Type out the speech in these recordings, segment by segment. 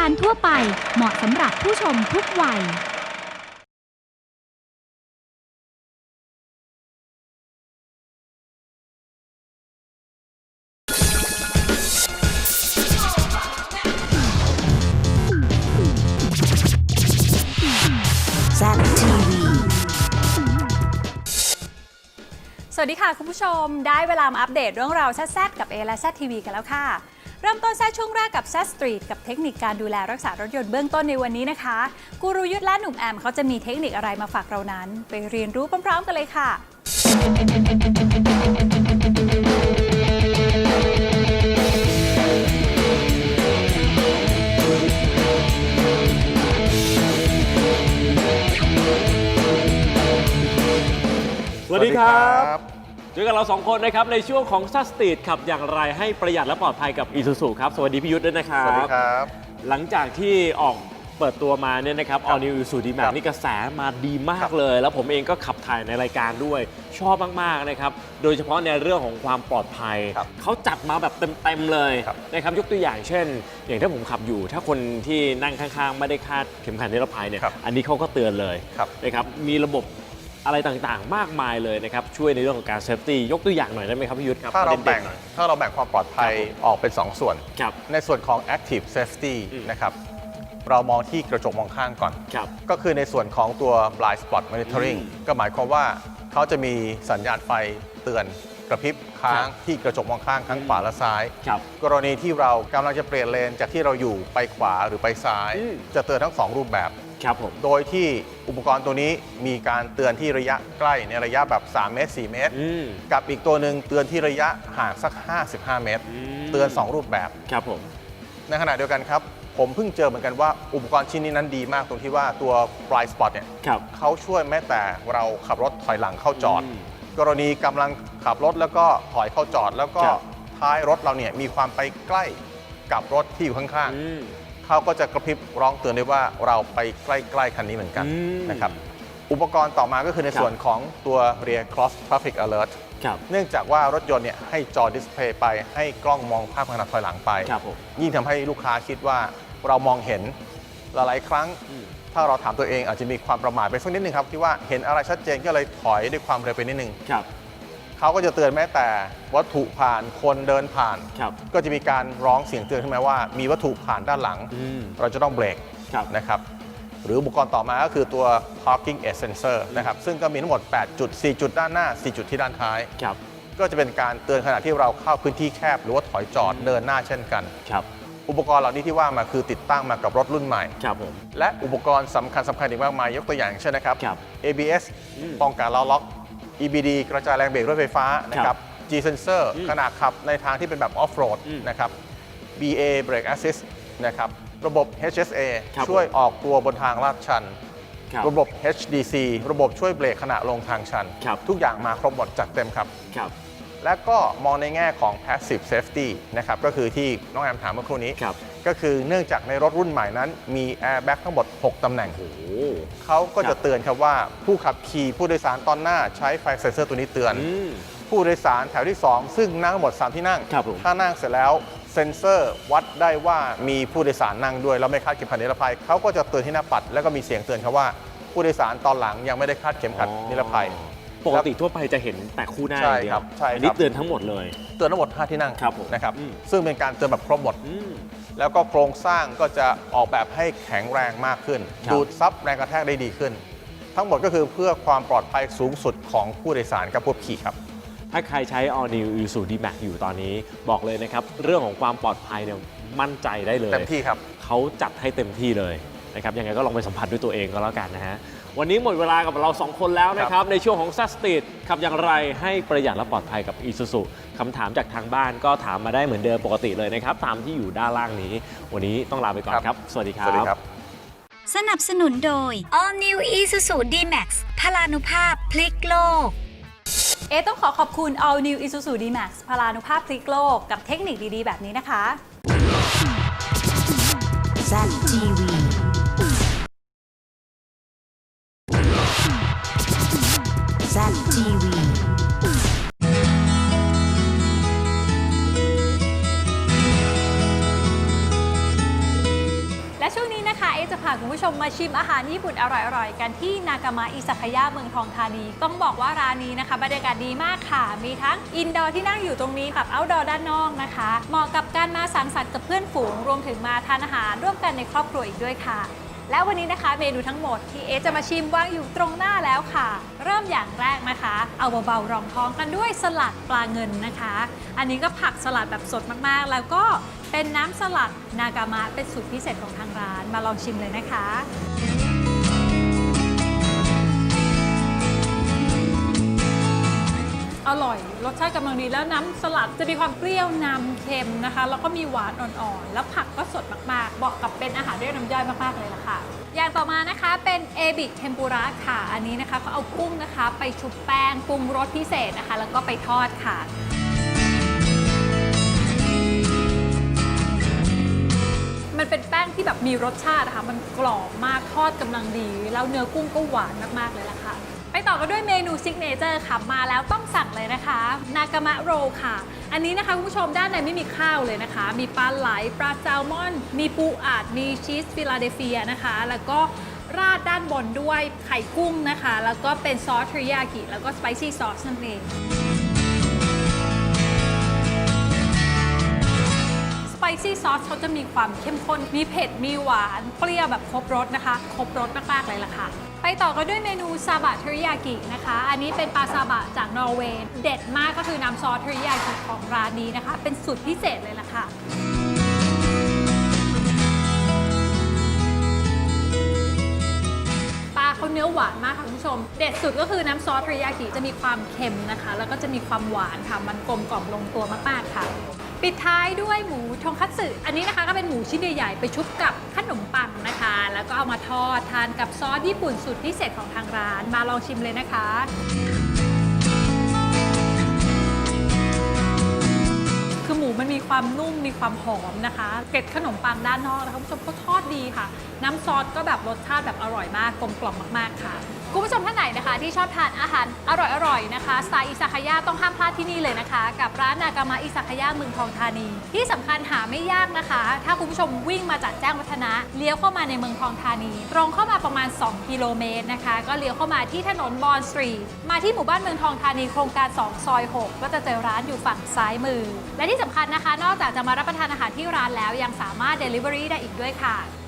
การทั่วไปเหมาะสำหรับผู้ชมทุกวัย z TV สวัสดีค่ะ คุณผู้ชมได้เวลามาอัปเดตเรื่องราวแซดๆกับ A และ Z TV กันแล้วค่ะ เริ่มต้นแซดช่วงแรกกับ Z Street กับเทคนิคการดูแลรักษารถยนต์เบื้องต้นในวันนี้นะคะกูรูยุทธและหนุ่มแอมเขาจะมีเทคนิคอะไรมาฝากเรานั้น ไปเรียนรู้พร้อมๆกันเลยค่ะสวัสดีครับ เจอกับเราสองคนนะครับในช่วงของซัสตีดขับอย่างไรให้ประหยัดและปลอดภัยกับอีซูซูครับ สวัสดีพี่ยุทธด้วยนะครับ สวัสดีครับ หลังจากที่ออกเปิดตัวมาเนี่ยนะครับ All New Isuzu D-Max ครับนี่กระแสมาดีมาครักบเลย แล้วผมเองก็ขับถ่ายในรายการด้วย ชอบมาก ๆ นะครับ โดยเฉพาะในเรื่องของความปลอดภัยครับเขาจัดมาแบบเต็ม ๆ เลยครับนะครับยกตัวอย่างเช่น อย่างถ้าผมขับอยู่ ถ้าคนที่นั่งข้าง ๆ ไม่ได้คาดเข็มขัดนิรภัยเนี่ยครับอันนี้เขาก็เตือนเลยครับนะครับมีระบบ อะไรต่างๆ มากมายเลยนะครับ ช่วยในเรื่องของการเซฟตี้ยกตัวอย่างหน่อยได้ไหมครับพี่ยุทธครับถ้าเราประแบ่ด็งนๆหน่อย ถ้าเราแบ่งความปลอดภัยครับผมออกเป็น 2 ส่วน ครับ ในส่วนของ active safety อืม นะครับ เรามองที่กระจกมองข้างก่อน ครับ ก็คือในส่วนของตัว blind spot monitoring อืมก็หมายความว่าเขาจะมีสัญญาณไฟเตือนกระพริบค้างครับที่กระจกมองข้างทั้งขวาและซ้าย ครับกรณีที่เรากำลังจะเปลี่ยนเลนจากที่เราอยู่ไปขวาหรือไปซ้าย อืมจะเตือนทั้งสองรูปแบบ ครับผม โดยที่อุปกรณ์ตัวนี้มีการเตือนที่ระยะใกล้ในระยะแบบ 3 เมตร 4 เมตร อืม กับอีกตัวหนึ่งเตือนที่ระยะห่างสัก 55 เมตร อืม เตือน 2 รูปแบบ ครับผม ในขณะเดียวกันครับ ผมเพิ่งเจอเหมือนกันว่าอุปกรณ์ชิ้นนี้นั้นดีมากตรงที่ว่าตัว blind spot เนี่ยครับ เขาช่วยแม้แต่เราขับรถถอยหลังเข้าจอด อืมกรณีกำลังขับรถแล้วก็ถอยเข้าจอด แล้วก็ครับ ท้ายรถเราเนี่ยมีความไปใกล้กับรถที่อยู่ข้างอืมๆ เขาก็จะกระพริบร้องเตือนได้ว่าเราไปใกล้ ๆ คันนี้เหมือนกันอืม นะครับอุปกรณ์ต่อมาก็คือในครับส่วนของตัว rear cross traffic alert ครับ เนื่องจากว่ารถยนต์เนี่ยให้จอดิสเพลย์ไปให้กล้องมองภาพขณะถอยหลังไป ครับผมยิ่งทำให้ลูกค้าคิดว่าเรามองเห็นหลายๆครั้ง อืม ถ้าเราถามตัวเองอาจจะมีความประมาทไปสักนิดนึงครับ ที่ว่าเห็นอะไรชัดเจนก็เลยถอยด้วยความเร็วไปนิดนึง ครับ เขาก็จะเตือนแม้แต่วัตถุผ่านคนเดินผ่าน ครับก็จะมีการร้องเสียงเตือนขึ้นมาว่า มีวัตถุผ่านด้านหลัง อืม เราจะต้องเบรกครับ นะครับ หรืออุปกรณ์ต่อมาก็คือตัว parking aid sensor นะครับ ซึ่งก็มีทั้งหมด 8 จุด 4 จุดด้านหน้า 4 จุดที่ด้านท้าย ครับ ก็จะเป็นการเตือนขณะที่เราเข้าพื้นที่แคบ หรือว่าถอยจอดเดินหน้าเช่นกัน ครับ อุปกรณ์เหล่านี้ที่ว่ามาคือติดตั้งมากับรถรุ่นใหม่ ครับผม และอุปกรณ์สำคัญสำคัญอีกมากมายยกตัวอย่างเช่นนะครับ ครับ ABS อืมป้องกันล้อล็อก EBD กระจายแรงเบรกรถไฟฟ้านะครับ G sensor อืมขณะขับในทางที่เป็นแบบ off road อืมนะครับ BA brake assist นะครับระบบ HSA ครับช่วยออกตัวบนทางลาดชันครับระบบ HDC ระบบช่วยเบรกขณะลงทางชันครับทุกอย่างมาครบหมดจัดเต็มครับครับ และก็มองในแง่ของ passive safety นะครับก็คือที่น้องแอมถามเมื่อครู่นี้ครับ ก็คือเนื่องจากในรถรุ่นใหม่นั้นมี airbag ทั้งหมด 6 ตำแหน่ง โอ้โหเขาก็ครัจะบเตือนครับว่าผู้ขับขี่ผู้โดยสารตอนหน้าใช้ไฟเซนเซอร์ตัวนี้เตือนอืมผู้โดยสารแถวที่ 2 ซึ่งนั่งทั้งหมด 3 ที่นั่ง ครับผม ถ้านั่งเสร็จแล้วเซ็นเซอร์วัดได้ว่ามีผู้โดยสารนั่งด้วย แล้วไม่คาดเข็มขัดนิรภัยเขาก็จะเตือนที่หน้าปัด แล้วก็มีเสียงเตือนครับว่า ผู้โดยสารตอนหลังยังไม่ได้คาดเข็มขัดนิรภัย ปกติทั่วไปจะเห็นแต่คู่หน้าใช่อย่างเดียครัวบใช่ครับ อันี้เตือนทั้งหมดเลย เตือนทั้งหมด 5 ที่นั่งครับผมนะครับ อืม ซึ่งเป็นการเตือนแบบครบหมด อืม แล้วก็โครงสร้างก็จะออกแบบให้แข็งแรงมากขึ้น ครับ ดูดซับแรงกระแทกได้ดีขึ้น ทั้งหมดก็คือเพื่อความปลอดภัยสูงสุดของผู้โดยสารกับผู้ขี่ครับ ถ้าใครใช้ All New Isuzu D-Max อยู่ตอนนี้ บอกเลยนะครับ เรื่องของความปลอดภัยเนี่ยมั่นใจได้เลย เต็มที่ครับ เขาจัดให้เต็มที่เลยนะครับยังไงก็ลองไปสัมผัสด้วยตัวเองก็แล้วกันนะฮะ วันนี้หมดเวลากับเราสองคนแล้วนะครับ ในช่วงของซัสตีดขับอย่างไรให้ประหยัดและปลอดภัยกับ Isuzu คำถามจากทางบ้านก็ถามมาได้เหมือนเดิมปกติเลยนะครับ ตามที่อยู่ด้านล่างนี้ วันนี้ต้องลาไปก่อนครับ สวัสดีครัสวัสดีบครับ สนับสนุนโดย All New Isuzu D-Max พลานุภาพพลิกโลก เอะต้องขอขอบคุณ All New Isuzu D-Max พลานุภาพพลิกโลก กับเทคนิคดีๆ แบบนี้นะคะ Z TV Z TV ช่วงนี้นะคะ เอจะพาคุณผู้ชมมาชิมอาหารญี่ปุ่นอร่อยๆ กันที่นากามะอิซากายะเมืองทองธานี ต้องบอกว่าร้านนี้นะคะ บรรยากาศดีมากค่ะ มีทั้งอินดอร์ที่นั่งอยู่ตรงนี้กับเอาท์ดอร์ด้านนอกนะคะ เหมาะกับการมาสังสรรค์กับเพื่อนฝูง รวมถึงมาทานอาหารร่วมกันในครอบครัวอีกด้วยค่ะ และวันนี้นะคะเมนูทั้งหมดที่เอจะมาชิมวางอยู่ตรงหน้าแล้วค่ะ เริ่มอย่างแรกนะคะ เอาเบาๆรองท้องกันด้วยสลัดปลาเงินนะคะ อันนี้ก็ผักสลัดแบบสดมากๆ แล้วก็เป็นน้ำสลัดนากามะเป็นสูตรพิเศษของทางร้านมาลองชิมเลยนะคะ อร่อย รสชาติกำลังดีแล้วน้ำสลัดจะมีความเปรี้ยวนำเค็มนะคะ แล้วก็มีหวานอ่อนๆ แล้วผักก็สดมากๆเหมาะกับเป็นอาหารเรียกน้ำย่อยมากๆเลยล่ะค่ะ อย่างต่อมานะคะเป็นเอบิเทมปุระค่ะ อันนี้นะคะเขาเอากุ้งนะคะ ไปชุบแป้งปรุงรสพิเศษนะคะ แล้วก็ไปทอดค่ะมันเป็นแป้งที่แบบมีรสชาตินะคะมันกรอบมากทอดกำลังดี แล้วเนื้อกุ้งก็หวานมาก ๆ เลยล่ะค่ะ ต่อกันด้วยเมนูซิกเนเจอร์ค่ะมาแล้วต้องสั่งเลยนะคะ นากามะโรค่ะ อันนี้นะคะคุณผู้ชมด้านในไม่มีข้าวเลยนะคะ มีปลาไหลปลาแซลมอน มีปูอัดมีชีสฟิลาเดลเฟียนะคะ แล้วก็ราดด้านบนด้วยไข่กุ้งนะคะ แล้วก็เป็นซอสเทริยากิแล้วก็สไปซี่ซอสนั่นเองสไปซี่ซอสเขาจะมีความเข้มข้น มีเผ็ด มีหวาน เปรี้ยวแบบครบรสนะคะ ครบรสมาก ๆ เลยล่ะค่ะ ไปต่อกันด้วยเมนูซาบะเทริยากินะคะ อันนี้เป็นปลาซาบะจากนอร์เวย์ เด็ดมากก็คือน้ำซอสเทริยากิของร้านนี้นะคะ เป็นสูตรพิเศษเลยล่ะค่ะปลาเขาเนื้อหวานมากค่ะคุณผู้ชม เด็ดสุดก็คือน้ำซอสเทริยากิจะมีความเค็มนะคะ แล้วก็จะมีความหวานค่ะ มันกลมกล่อมลงตัวมากๆค่ะ ปิดท้ายด้วยหมูทงคัตสึ อันนี้นะคะก็เป็นหมูชิ้นใหญ่ๆไปชุบกับขนมปังนะคะ แล้วก็เอามาทอดทานกับซอสญี่ปุ่นสูตรพิเศษของทางร้าน มาลองชิมเลยนะคะ คือหมูมันมีความนุ่มมีความหอมนะคะ เกล็ดขนมปังด้านนอกนะคะคุณผู้ชมเขาทอดดีค่ะ น้ำซอสก็แบบรสชาติแบบอร่อยมากกลมกล่อมมากๆค่ะ คุณผู้ชมท่านไหนนะคะที่ชอบทานอาหารอร่อยๆนะคะสไตล์อิซากายะต้องห้ามพลาดที่นี่เลยนะคะ กับร้านนากามะอิซากายะเมืองทองธานี ที่สำคัญหาไม่ยากนะคะ ถ้าคุณผู้ชมวิ่งมาจากแจ้งวัฒนะเลี้ยวเข้ามาในเมืองทองธานี ตรงเข้ามาประมาณ 2 กิโลเมตรนะคะ ก็เลี้ยวเข้ามาที่ถนนบอนสตรีทมาที่หมู่บ้านเมืองทองธานีโครงการ 2 ซอย 6 ก็จะเจอร้านอยู่ฝั่งซ้ายมือ และที่สำคัญนะคะ นอกจากจะมารับประทานอาหารที่ร้านแล้วยังสามารถ Delivery ได้อีกด้วยค่ะ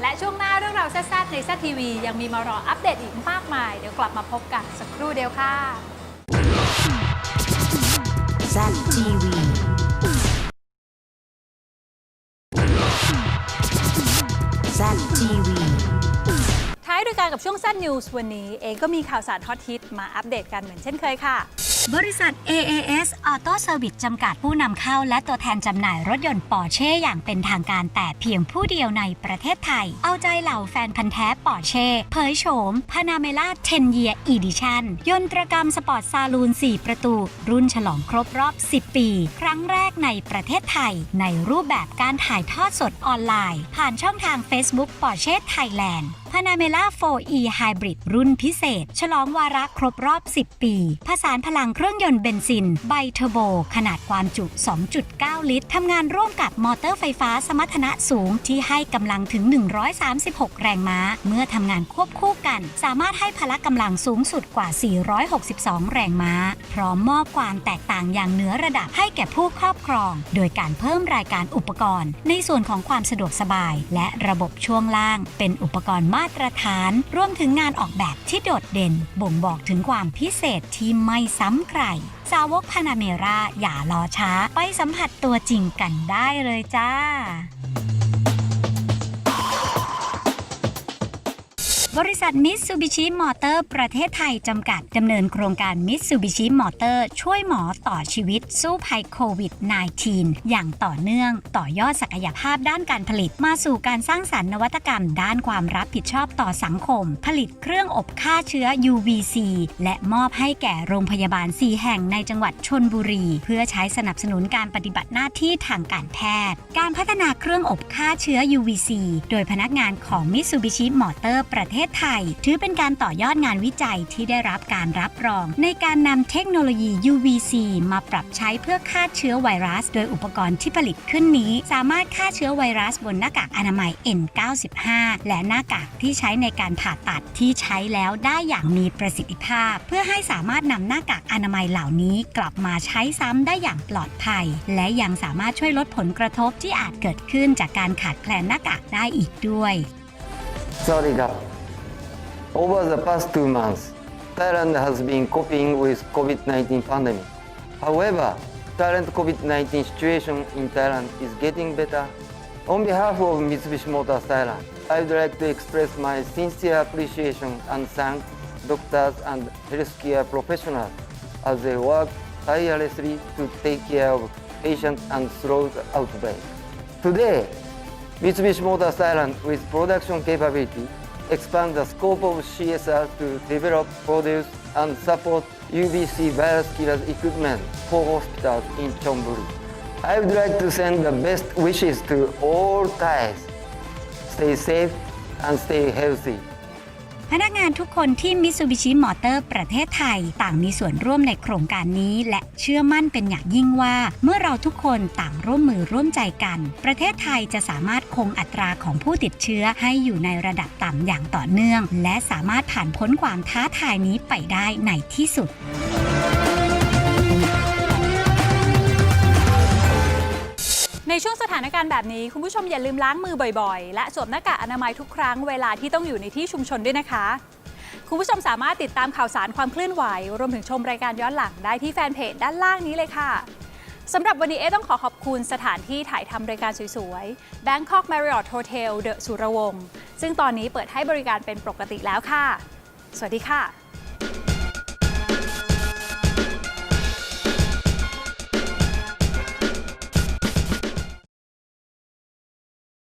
และช่วงหน้าเรื่องราวแซ่บๆในแซ่บทีวียังมีมารออัปเดตอีกมากมาย เดี๋ยวกลับมาพบกันสักครู่เดียวค่ะ ZTV แซ่บทีวีท้ายรายการกับช่วงสั้นนิวส์วันนี้ เองก็มีข่าวสารฮอตฮิตมาอัปเดตกันเหมือนเช่นเคยค่ะ บริษัท AAS Auto Service จำกัดผู้นำเข้า และตัวแทนจำหน่ายรถยนต์ปอร์เช่อย่างเป็นทางการแต่เพียงผู้เดียวในประเทศไทย เอาใจเหล่าแฟนพันธ์แท้ปอร์เช่เผยโฉม Panamera 10 Year Edition ยนตรกรรมสปอร์ตซาลูน 4 ประตู รุ่นฉลองครบรอบ 10 ปี ครั้งแรกในประเทศไทย ในรูปแบบการถ่ายทอดสดออนไลน์ ผ่านช่องทาง Facebook Porsche Thailand Panamera 4e Hybrid รุ่นพิเศษ ฉลองวาระครบรอบ 10 ปีผสานพลังเครื่องยนต์เบนซิน ไบเทอร์โบ ขนาดความจุ 2.9 ลิตร ทำงานร่วมกับมอเตอร์ไฟฟ้าสมรรถนะสูงที่ให้กำลังถึง 136 แรงม้า เมื่อทำงานควบคู่กัน สามารถให้พละกำลังสูงสุดกว่า 462 แรงม้า พร้อมมอบความแตกต่างอย่างเหนือระดับให้แก่ผู้ครอบครอง โดยการเพิ่มรายการอุปกรณ์ ในส่วนของความสะดวกสบาย และระบบช่วงล่าง เป็นอุปกรณ์มาตรฐาน รวมถึงงานออกแบบที่โดดเด่น บ่งบอกถึงความพิเศษที่ไม่ซ้ำใคร สาวกพานาเมราอย่ารอช้า ไปสัมผัสตัวจริงกันได้เลยจ้า บริษัทมิตซูบิชิมอเตอร์ประเทศไทยจำกัดดำเนินโครงการมิตซูบิชิมอเตอร์ช่วยหมอต่อชีวิตสู้ภัยโควิด -19 อย่างต่อเนื่อง ต่อยอดศักยภาพด้านการผลิตมาสู่การสร้างสรรค์นวัตกรรม ด้านความรับผิดชอบต่อสังคม ผลิตเครื่องอบฆ่าเชื้อ UVC และมอบให้แก่โรงพยาบาล 4 แห่งในจังหวัดชนบุรี เพื่อใช้สนับสนุนการปฏิบัติหน้าที่ทางการแพทย์ การพัฒนาเครื่องอบฆ่าเชื้อ UVC โดยพนักงานของ Mitsubishi Motor ประเทศศไทย ถือเป็นการต่อยอดงานวิจัยที่ได้รับการรับรอง ในการนำเทคโนโลยี UVC มาปรับใช้เพื่อฆ่าเชื้อไวรัส โดยอุปกรณ์ที่ผลิตขึ้นนี้ สามารถฆ่าเชื้อไวรัสบนหน้ากากอนามัย N95 และหน้ากากที่ใช้ในการผ่าตัดที่ใช้แล้วได้อย่างมีประสิทธิภาพ เพื่อให้สามารถนำหน้ากากอนามัยเหล่านี้กลับมาใช้ซ้ำได้อย่างปลอดภัย และยังสามารถช่วยลดผลกระทบที่อาจเกิดขึ้นจากการขาดแคลนหน้ากากได้อีกด้วย Sorry, Over the past two months, Thailand has been coping with COVID-19 pandemic. However, current COVID-19 situation in Thailand is getting better. On behalf of Mitsubishi Motors Thailand, I would like to express my sincere appreciation and thank doctors and healthcare professionals as they work tirelessly to take care of patients and slow the outbreak. Today, Mitsubishi Motors Thailand with production capability expand the scope of CSR to develop, produce and support UBC virus killer equipment for hospitals in Chonburi. I would like to send the best wishes to all Thais. Stay safe and stay healthy. พนักงานทุกคนที่มิ t ซูบิชิมอเตอร์ประเทศไทย ต่างมีส่วนร่วมในโครงการนี้ และเชื่อมั่นเป็นอย่างยิ่งว่า เมื่อเราทุกคนต่างร่วมมือร่วมใจกัน ประเทศไทยจะสามารถคงอัตราของผู้ติดเชื้อให้อยู่ในระดับต่ำอย่างต่อเนื่อง และสามารถผ่านพ้นความท้าทายนี้ไปได้ในที่สุด ในช่วงสถานการณ์แบบนี้ คุณผู้ชมอย่าลืมล้างมือบ่อยๆ และสวมหน้ากากอนามัยทุกครั้งเวลาที่ต้องอยู่ในที่ชุมชนด้วยนะคะ คุณผู้ชมสามารถติดตามข่าวสารความเคลื่อนไหว รวมถึงชมรายการย้อนหลังได้ที่แฟนเพจด้านล่างนี้เลยค่ะสำหรับวันนี้เอต้องขอขอบคุณสถานที่ถ่ายทำรายการสวยๆ Bangkok Marriott Hotel เดอะสุรวงศ์ซึ่งตอนนี้เปิดให้บริการเป็นปกติแล้วค่ะ สวัสดีค่ะ